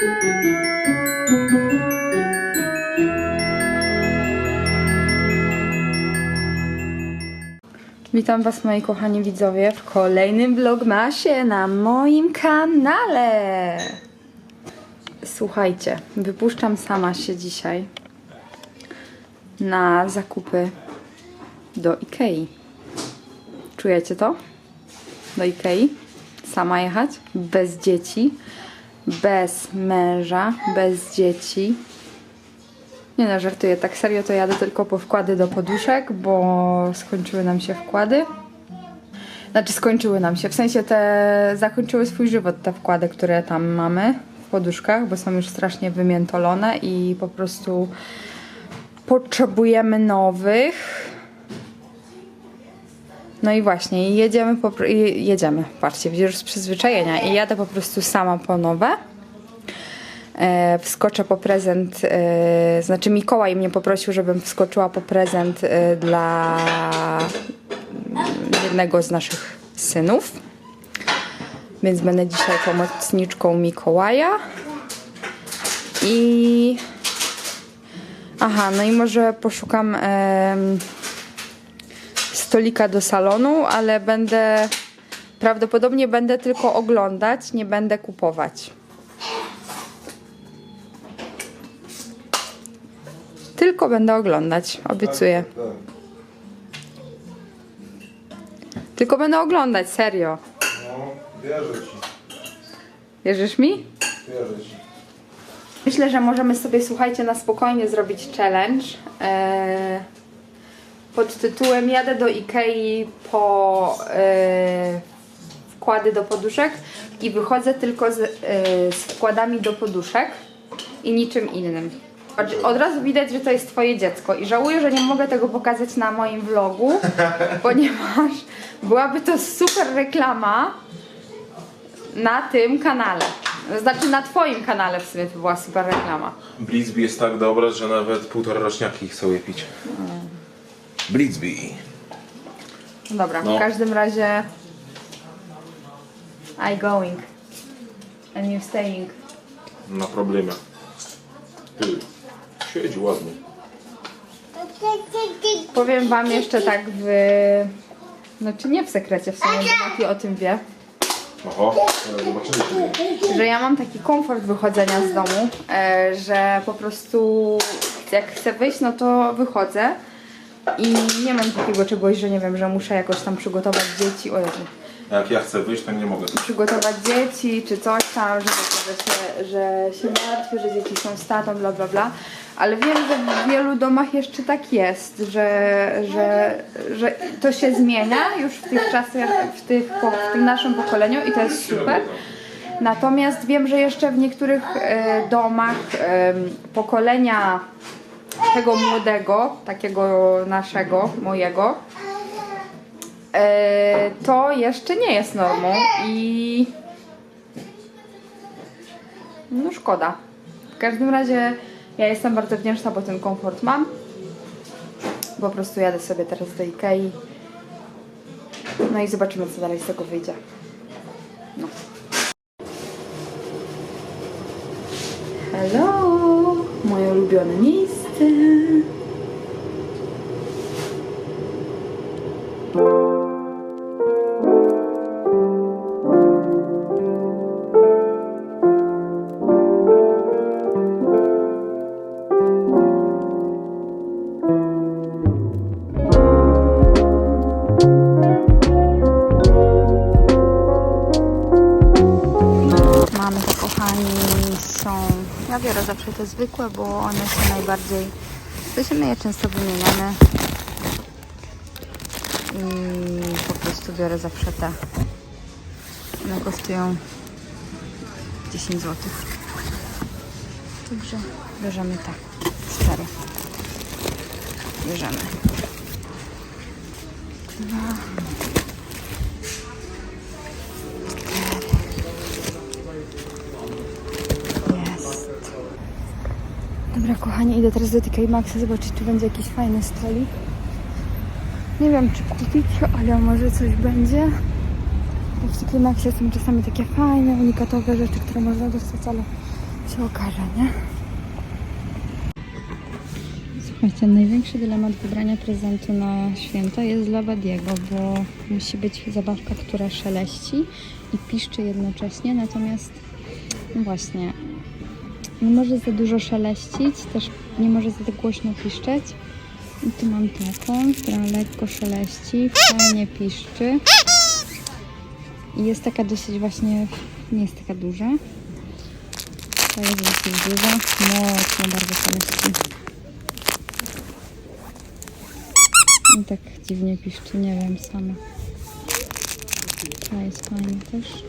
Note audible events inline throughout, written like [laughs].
Witam Was moi kochani widzowie w kolejnym vlogmasie na moim kanale. Słuchajcie, wypuszczam sama się dzisiaj na zakupy do Ikei. Czujecie to? Do Ikei? Sama jechać? Bez dzieci, bez męża, bez dzieci. Nie no, żartuję, tak serio to jadę tylko po wkłady do poduszek, bo skończyły nam się wkłady. Znaczy skończyły nam się, w sensie te zakończyły swój żywot te wkłady, które tam mamy w poduszkach, bo są już strasznie wymiętolone i po prostu potrzebujemy nowych. No i właśnie, jedziemy, po, jedziemy, patrzcie, już z przyzwyczajenia i jadę po prostu sama po nowe. E, wskoczę po prezent, e, znaczy Mikołaj mnie poprosił, żebym wskoczyła po prezent e, dla jednego z naszych synów. Więc będę dzisiaj pomocniczką Mikołaja. I. Aha, no i może poszukam em, stolika do salonu, ale będę. Prawdopodobnie będę tylko oglądać, nie będę kupować. Tylko będę oglądać, obiecuję. Tylko będę oglądać, serio. No, wierzę ci, Wierzysz mi? wierzę ci. Myślę, że możemy sobie, słuchajcie, na spokojnie zrobić challenge. E, pod tytułem Jadę do Ikei po e, wkłady do poduszek i wychodzę tylko z, e, z wkładami do poduszek i niczym innym. Patrz, Od razu widać, że to jest twoje dziecko i żałuję, że nie mogę tego pokazać na moim vlogu, [laughs] ponieważ byłaby to super reklama na tym kanale. Znaczy na twoim kanale w sumie to była super reklama. Blitzby jest tak dobra, że nawet półtora roczniaki chcą je pić. Blitzby. No dobra, No. w każdym razie I going and you staying. Na problemie. Ty, siedzi ładnie. Powiem wam jeszcze tak w... No czy nie w sekrecie w sumie, bo Mati o tym wie, Oho, teraz zobaczymy. że ja mam taki komfort wychodzenia z domu, e, że po prostu jak chcę wyjść, no to wychodzę i nie mam takiego czegoś, że nie wiem, że muszę jakoś tam przygotować dzieci, o Jezu, Jak ja chcę wyjść, to nie mogę. przygotować dzieci, czy coś tam, że, że, się, że się martwię, że dzieci są z tatą, bla bla bla. Ale wiem, że w wielu domach jeszcze tak jest, że, że, że to się zmienia już w tych czasach, w, tych, w tym naszym pokoleniu i to jest super. Natomiast wiem, że jeszcze w niektórych e, domach e, pokolenia tego młodego, takiego naszego, mojego, e, to jeszcze nie jest normą i no szkoda. W każdym razie ja jestem bardzo wdzięczna, bo ten komfort mam. Po prostu jadę sobie teraz do Ikei. No i zobaczymy, co dalej z tego wyjdzie. No. Hello! Moje ulubione miejsce. Mamy te kochani są. Ja biorę zawsze te zwykłe, bo one najbardziej. To się myje często wymieniane. I po prostu biorę zawsze te. One kosztują 10 zł. Także bierzemy te cztery. Bierzemy. Dwa. Kochani, idę teraz do TK Maxa zobaczyć, czy będzie jakiś fajny stolik. Nie wiem, czy kupić, ale może coś będzie. Bo w TK Maxie są czasami takie fajne, unikatowe rzeczy, które można dostać, ale się okaże, nie? Słuchajcie, największy dylemat wybrania prezentu na święta jest dla Badiego, bo musi być zabawka, która szeleści i piszczy jednocześnie, natomiast no właśnie, nie może za dużo szeleścić, też nie może za głośno piszczeć. I tu mam taką, która lekko szeleści, fajnie piszczy. I jest taka dosyć właśnie, nie jest taka duża. Ta jest dosyć duża, mocno bardzo szeleści. I tak dziwnie piszczy, nie wiem sama. Ta jest fajna też.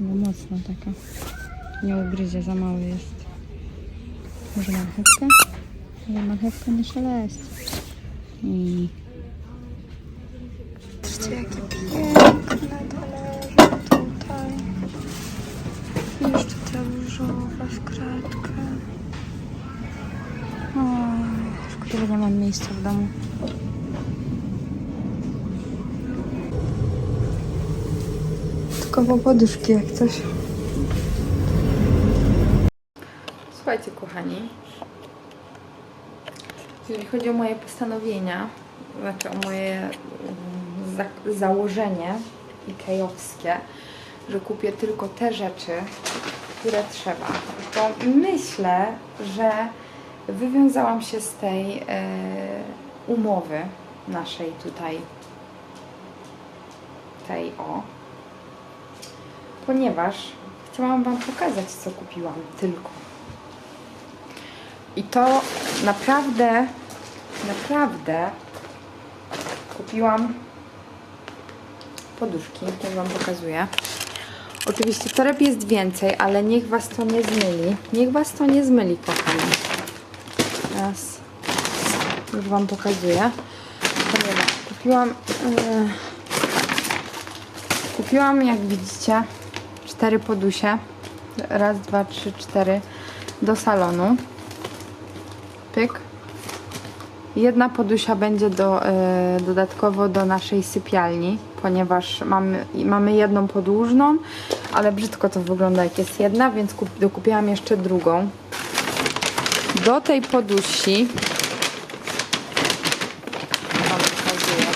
No mocno taka. Nie ugryzie, za mały jest. Może marchewka? Ale marchewka nie szeleści. I... Patrzcie, jakie piękne to leży tutaj. Jeszcze te różowe w kratkę. O, szkoda, że nie mam miejsca w domu. Tylko po poduszki jak coś. Słuchajcie, kochani. Jeżeli chodzi o moje postanowienia, znaczy o moje mm, za założenie ikejowskie, że kupię tylko te rzeczy, które trzeba, to myślę, że wywiązałam się z tej e, umowy naszej tutaj, tej o, ponieważ chciałam Wam pokazać, co kupiłam tylko. I to naprawdę, naprawdę kupiłam poduszki, jak Wam pokazuję. Oczywiście toreb jest więcej, ale niech Was to nie zmyli. Niech Was to nie zmyli, kochani. Teraz już Wam pokazuję. Kupiłam... Yy, kupiłam, jak widzicie, cztery podusie. Raz, dwa, trzy, cztery do salonu. Pyk. Jedna podusia będzie do, e, dodatkowo do naszej sypialni, ponieważ mamy, mamy jedną podłużną, ale brzydko to wygląda jak jest jedna, więc kup, dokupiłam jeszcze drugą. Do tej podusi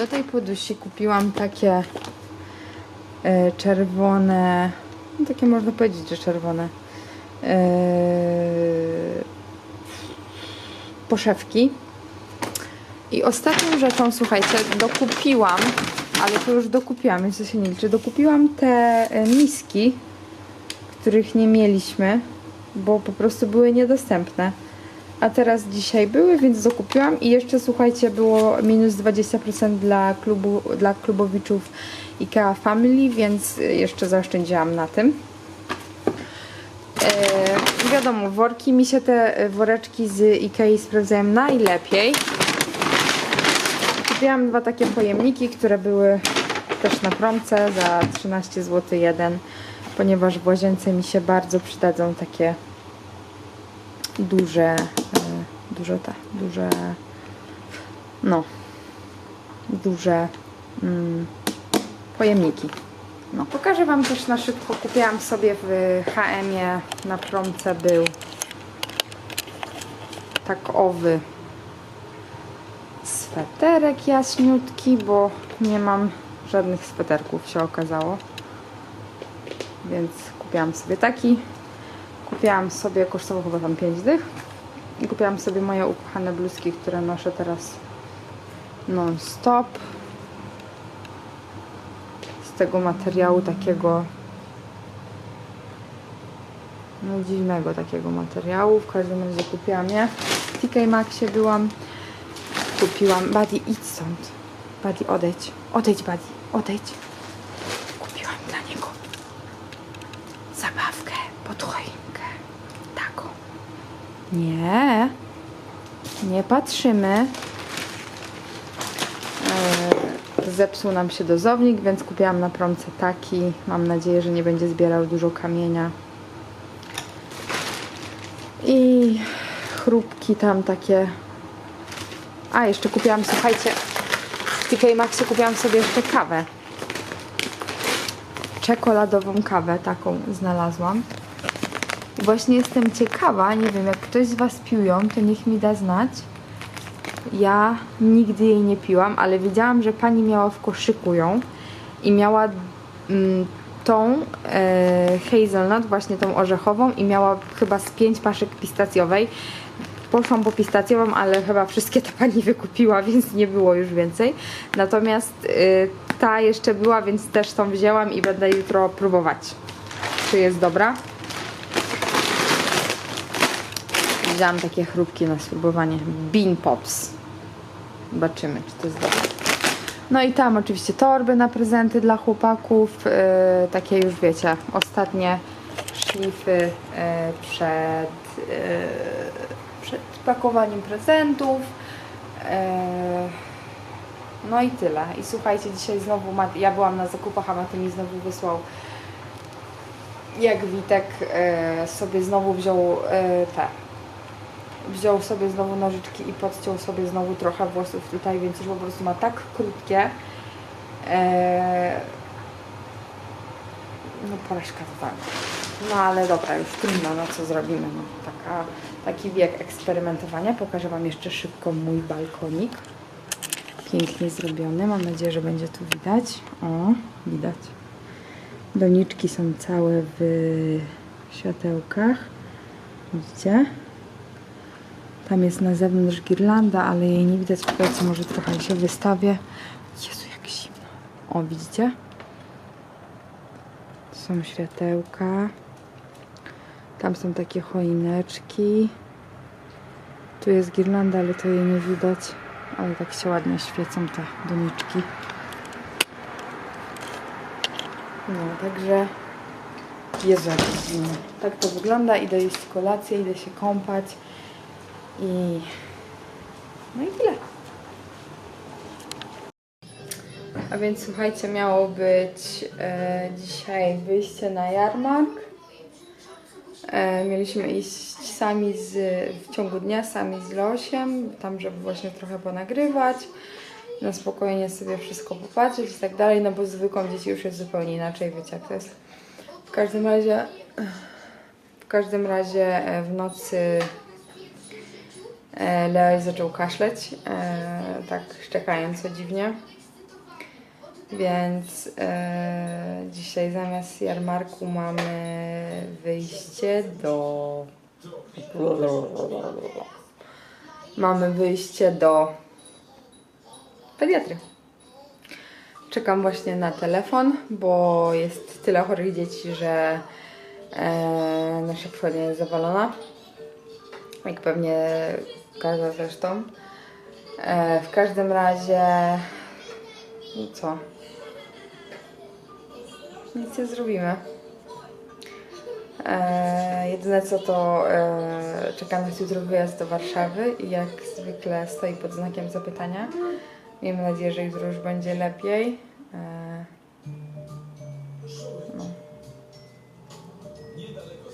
do tej podusi kupiłam takie e, czerwone, no takie można powiedzieć, że czerwone e, poszewki. I ostatnią rzeczą, słuchajcie, dokupiłam, ale to już dokupiłam, więc to się nie liczy. Dokupiłam te e, miski, których nie mieliśmy, bo po prostu były niedostępne. A teraz dzisiaj były, więc dokupiłam i jeszcze słuchajcie, było minus 20% dla klubu, dla klubowiczów IKEA Family, więc jeszcze zaoszczędziłam na tym. Wiadomo, worki mi się te e, woreczki z Ikei sprawdzają najlepiej. Kupiłam dwa takie pojemniki, które były też na promce za 13 zł jeden, ponieważ w łazience mi się bardzo przydadzą takie duże, e, duże te, duże, no, duże mm, pojemniki. No, pokażę Wam też na szybko. Kupiłam sobie w H&M-ie na promce był takowy sweterek jaśniutki, bo nie mam żadnych sweterków się okazało. Więc kupiłam sobie taki. Kupiłam sobie, kosztował chyba tam 5 dych. I kupiłam sobie moje ukochane bluzki, które noszę teraz non stop. Tego materiału takiego no dziwnego takiego materiału. W każdym razie kupiłam je. W TK Maxie byłam. Kupiłam. Buddy, idź stąd. Buddy, odejdź. Odejdź, Buddy. Odejdź. Kupiłam dla niego zabawkę pod choinkę. Taką. Nie. Nie patrzymy. Eee, Zepsuł nam się dozownik, więc kupiłam na promce taki. Mam nadzieję, że nie będzie zbierał dużo kamienia. I chrupki tam takie. A, jeszcze kupiłam, słuchajcie, w TK Maxie kupiłam sobie jeszcze kawę. Czekoladową kawę, taką znalazłam. Właśnie jestem ciekawa, nie wiem, jak ktoś z Was pił ją, to niech mi da znać. Ja nigdy jej nie piłam, ale wiedziałam, że pani miała w koszyku ją i miała mm, tą e, hazelnut, właśnie tą orzechową i miała chyba z pięć paszek pistacjowej. Poszłam po pistacjową, ale chyba wszystkie ta pani [laughs] wykupiła, więc nie było już więcej. Natomiast y, ta jeszcze była, więc też tą wzięłam i będę jutro próbować, czy jest dobra. Wzięłam takie chrupki na spróbowanie. Bean Pops. Zobaczymy, czy to jest. No i tam oczywiście torby na prezenty dla chłopaków. yy, takie już wiecie, ostatnie szlify yy, przed, yy, przed pakowaniem prezentów. No i tyle. I słuchajcie, dzisiaj znowu Mat- ja byłam na zakupach, a Maty mi znowu wysłał jak Witek sobie znowu wziął te wziął sobie znowu nożyczki i podciął sobie znowu trochę włosów tutaj, więc już po prostu ma tak krótkie. Eee, no porażka totalna. No ale dobra, już trudno, no co zrobimy. No, taka, taki wiek eksperymentowania. Pokażę Wam jeszcze szybko mój balkonik. Pięknie zrobiony. Mam nadzieję, że będzie tu widać. O, widać. Doniczki są całe w światełkach. Widzicie? Tam jest na zewnątrz girlanda, ale jej nie widać. Czekajcie, może trochę się wystawię. Jezu, jak zimno. O, widzicie? Są światełka. Tam są takie choineczki. Tu jest girlanda, ale to jej nie widać. Ale tak się ładnie świecą te doniczki. No, także... Jezu, jak zimno. Tak to wygląda. Idę jeść kolację, idę się kąpać. I no i tyle. A więc słuchajcie, miało być e, dzisiaj wyjście na jarmark. E, mieliśmy iść sami z, w ciągu dnia, sami z Losiem, tam żeby właśnie trochę ponagrywać, na spokojnie sobie wszystko popatrzeć i tak dalej, no bo z zwykłą dzieci już jest zupełnie inaczej, wiecie jak to jest. W każdym razie, w każdym razie e, w nocy Leoś zaczął kaszleć, e, tak szczekając o dziwnie. Więc e, dzisiaj zamiast jarmarku mamy wyjście do. Mamy wyjście do pediatry. Czekam właśnie na telefon, bo jest tyle chorych dzieci, że e, nasza przychodnia jest zawalona jak pewnie każda zresztą. E, w każdym razie, no co? Nic nie zrobimy. E, jedyne co to e, czeka nas jutro wyjazd do Warszawy i jak zwykle stoi pod znakiem zapytania. Miejmy nadzieję, że jutro już będzie lepiej. E, no.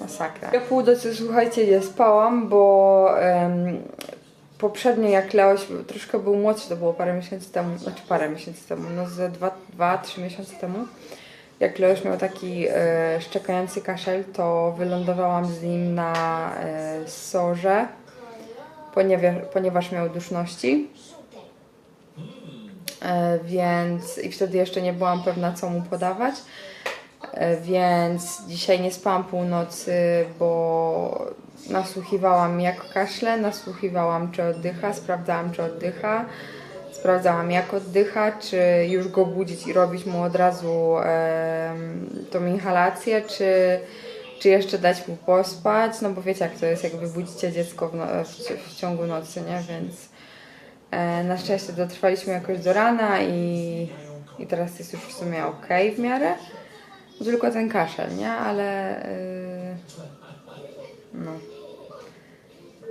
Masakra. Ja pół nocy, słuchajcie, nie spałam, bo em, poprzednio jak Leoś troszkę był młodszy, to było parę miesięcy temu, znaczy parę miesięcy temu, no ze dwa, dwa trzy miesiące temu, jak Leoś miał taki e, szczekający kaszel, to wylądowałam z nim na e, sorze, ponieważ, ponieważ miał duszności. E, więc i wtedy jeszcze nie byłam pewna, co mu podawać. E, Więc dzisiaj nie spałam północy, bo nasłuchiwałam jak kaszle, nasłuchiwałam czy oddycha, sprawdzałam czy oddycha, sprawdzałam jak oddycha, czy już go budzić i robić mu od razu em, tą inhalację, czy, czy jeszcze dać mu pospać, no bo wiecie jak to jest, jak wybudzicie dziecko w, no, w, w ciągu nocy, nie, więc e, na szczęście dotrwaliśmy jakoś do rana i, i teraz jest już w sumie ok w miarę. Tylko ten kaszel, nie? Ale yy, no.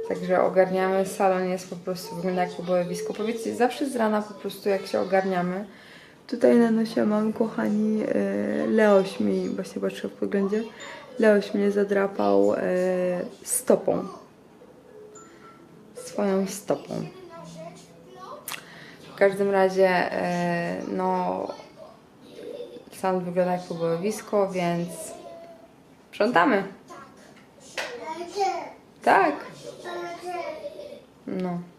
Także ogarniamy. Salon jest po prostu wygląda jak pobojowisko. Powiedzcie, zawsze z rana po prostu jak się ogarniamy. Tutaj na nosie mam, kochani, yy, Leoś mi, właśnie patrzę w poglądzie, Leoś mnie zadrapał yy, stopą. Swoją stopą. W każdym razie, yy, no Salon wygląda jak pobojowisko, więc sprzątamy. Tak. No.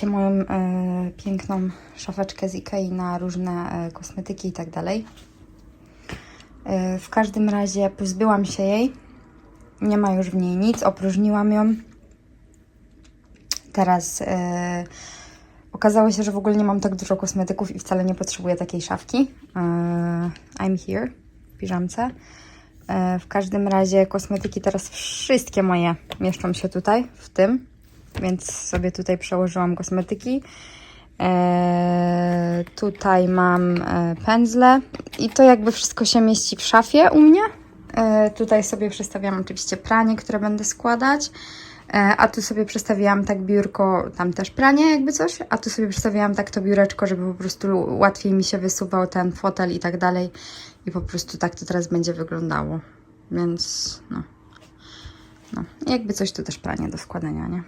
Pamiętacie moją e, piękną szafeczkę z Ikei na różne e, kosmetyki i tak dalej. E, w każdym razie pozbyłam się jej. Nie ma już w niej nic, opróżniłam ją. Teraz okazało się, że w ogóle nie mam tak dużo kosmetyków i wcale nie potrzebuję takiej szafki. I'm here w piżamce. W każdym razie kosmetyki teraz wszystkie moje mieszczą się tutaj, w tym więc sobie tutaj przełożyłam kosmetyki. E, tutaj mam e, pędzle i to jakby wszystko się mieści w szafie u mnie. E, tutaj sobie przestawiam oczywiście pranie, które będę składać. E, a tu sobie przestawiłam tak biurko, tam też pranie jakby coś, a tu sobie przestawiłam tak to biureczko, żeby po prostu łatwiej mi się wysuwał ten fotel i tak dalej. I po prostu tak to teraz będzie wyglądało. Więc no. No, jakby coś tu też pranie do składania, nie?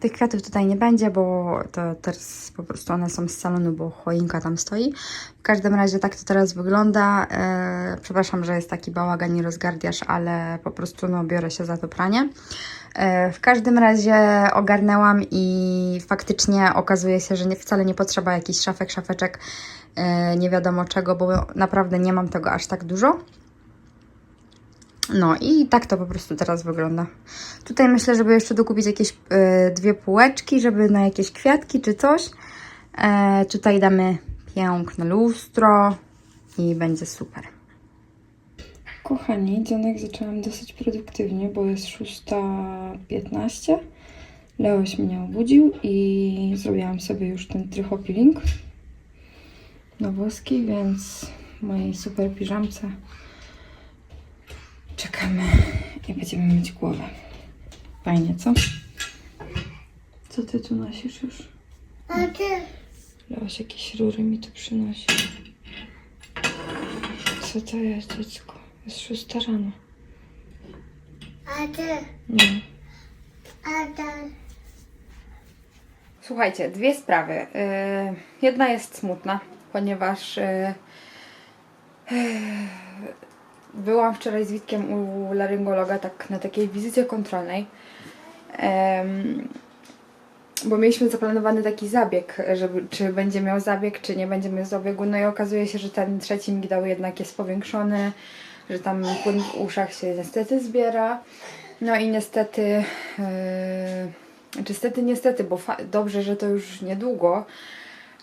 Tych kwiatów tutaj nie będzie, bo to teraz po prostu one są z salonu, bo choinka tam stoi. W każdym razie tak to teraz wygląda. E, przepraszam, że jest taki bałagan i rozgardiasz, ale po prostu no, biorę się za to pranie. E, w każdym razie ogarnęłam i faktycznie okazuje się, że nie, wcale nie potrzeba jakichś szafek, szafeczek, e, nie wiadomo czego, bo naprawdę nie mam tego aż tak dużo. No i tak to po prostu teraz wygląda. Tutaj myślę, żeby jeszcze dokupić jakieś e, dwie półeczki, żeby na jakieś kwiatki czy coś. E, tutaj damy piękne lustro i będzie super. Kochani, dzionek zaczęłam dosyć produktywnie, bo jest 6.15. Leoś mnie obudził i zrobiłam sobie już ten trychopiling na włoski, więc mojej super piżamce i będziemy mieć głowę. Fajnie, co? Co ty tu nosisz już? A ty? Leoś jakieś rury mi tu przynosi. Co to jest, dziecko? Jest szósta rano. A ty? No. A ty? Słuchajcie, dwie sprawy. Yy, jedna jest smutna, ponieważ yy, yy, byłam wczoraj z Witkiem u laryngologa tak na takiej wizycie kontrolnej. Em, bo mieliśmy zaplanowany taki zabieg, żeby, czy będzie miał zabieg, czy nie będzie miał zabiegu. No i okazuje się, że ten trzeci migdał jednak jest powiększony, że tam płyn w uszach się niestety zbiera. No i niestety, yy, znaczy niestety, niestety, bo dobrze, że to już niedługo,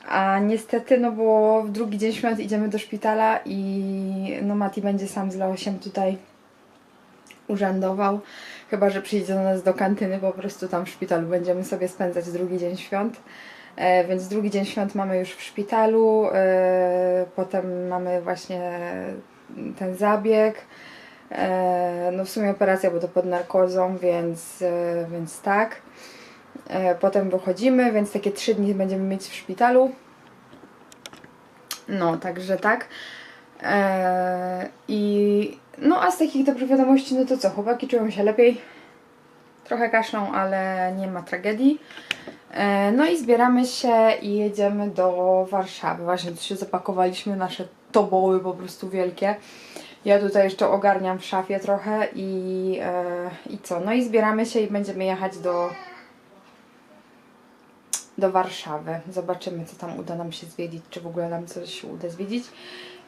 a niestety, no bo w drugi dzień świąt idziemy do szpitala i no Mati będzie sam z Leosiem tutaj urzędował. Chyba, że przyjdzie do nas do kantyny, po prostu tam w szpitalu będziemy sobie spędzać drugi dzień świąt. E, więc drugi dzień świąt mamy już w szpitalu, e, potem mamy właśnie ten zabieg. E, no w sumie operacja, bo to pod narkozą, więc, e, więc tak. E, potem wychodzimy, więc takie trzy dni będziemy mieć w szpitalu. No, także tak. E, I no, a z takich dobrych wiadomości, no to co, chłopaki czują się lepiej. Trochę kaszlą, ale nie ma tragedii. E, no i zbieramy się i jedziemy do Warszawy. Właśnie tu się zapakowaliśmy, nasze toboły po prostu wielkie. Ja tutaj jeszcze ogarniam w szafie trochę i, i co? No i zbieramy się i będziemy jechać do, do Warszawy. Zobaczymy, co tam uda nam się zwiedzić, czy w ogóle nam coś uda zwiedzić.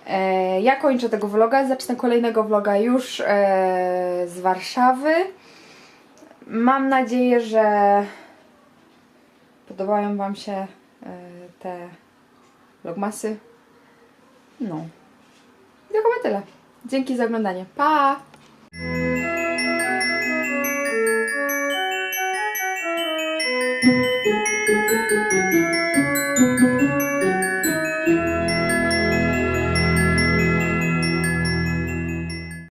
E, ja kończę tego vloga, zacznę kolejnego vloga już e, z Warszawy. Mam nadzieję, że podobają Wam się e, te vlogmasy. No. I to chyba tyle. Dzięki za oglądanie. Pa!